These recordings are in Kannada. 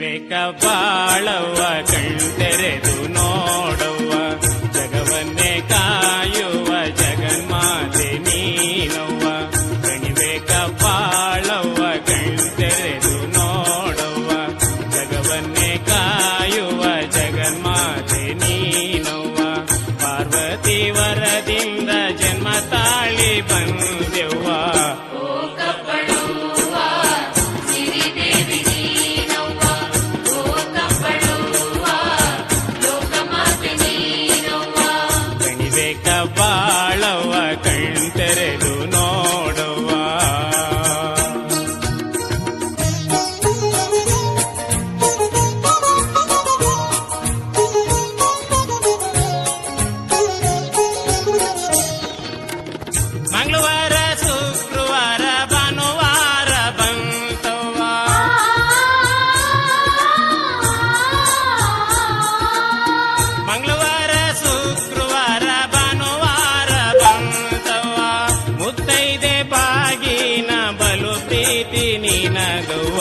ಗಣಿಬೇಕ ಬಾಳವ್ವ ಕಣ್ತೆರೆದು ನೋಡವ್ವ. ಜಗವನ್ನೇ ಕಾಯುವ, ಜಗನ್ಮಾತೆ ನೀನವ್ವ. ಗಣಿಬೇಕ ಬಾಳವ್ವ ಕಣ್ತೆರೆದು ನೋಡವ್ವ. ಜಗವನ್ನೇ ಕಾಯುವ, ಜಗನ್ಮಾತೆ ನೀನವ್ವ. ಪಾರ್ವತಿ ವರದಿಂದ ಜನ್ಮ ತಾಳಿ ಬಂದೆವ್ವ ಮಂಗಳವಾರ ಶುಕ್ರವಾರ ಭಾನುವಾರ ಬಂತವ್ವ. ಮಂಗಳವಾರ ಶುಕ್ರವಾರ ಭಾನುವಾರ ಬಂತವ್ವ. ಮುತ್ತೈದೆ ಬಾಗಿನ ಬಲು ಪ್ರೀತಿ ನೀನಗವ್ವ.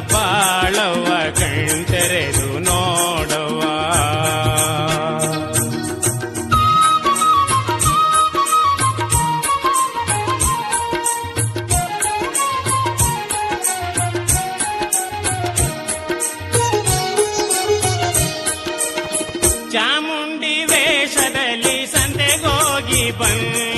ಬಾಳವ್ವ ಕಣ್ತೆರೆದು ನೋಡವ್ವ. ಚಾಮುಂಡಿ ವೇಷದಲ್ಲಿ ಸಂತೆಗೋಗಿ ಬಂದೆವ್ವ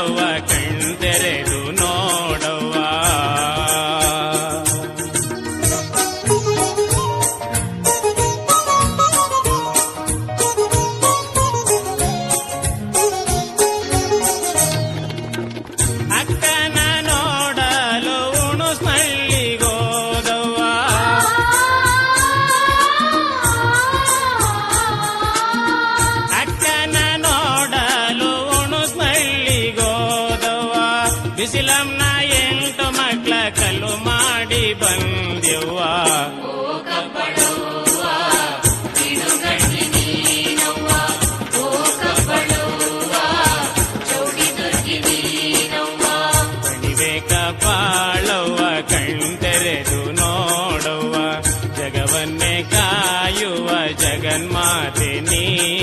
ಉಣುಸ್ನಳ್ಳಿಗೋದವ್ವ ಅಕ್ಕನ ನೋಡಲು ಉಣುಸ್ನಳ್ಳಿಗೋದವ್ವ ಬಿಸಿಲಂನ ಎಂಟು ಮಕ್ಕಳ ಕಲ್ಲು ಮಾಡಿ ಬಂದೆವ್ವ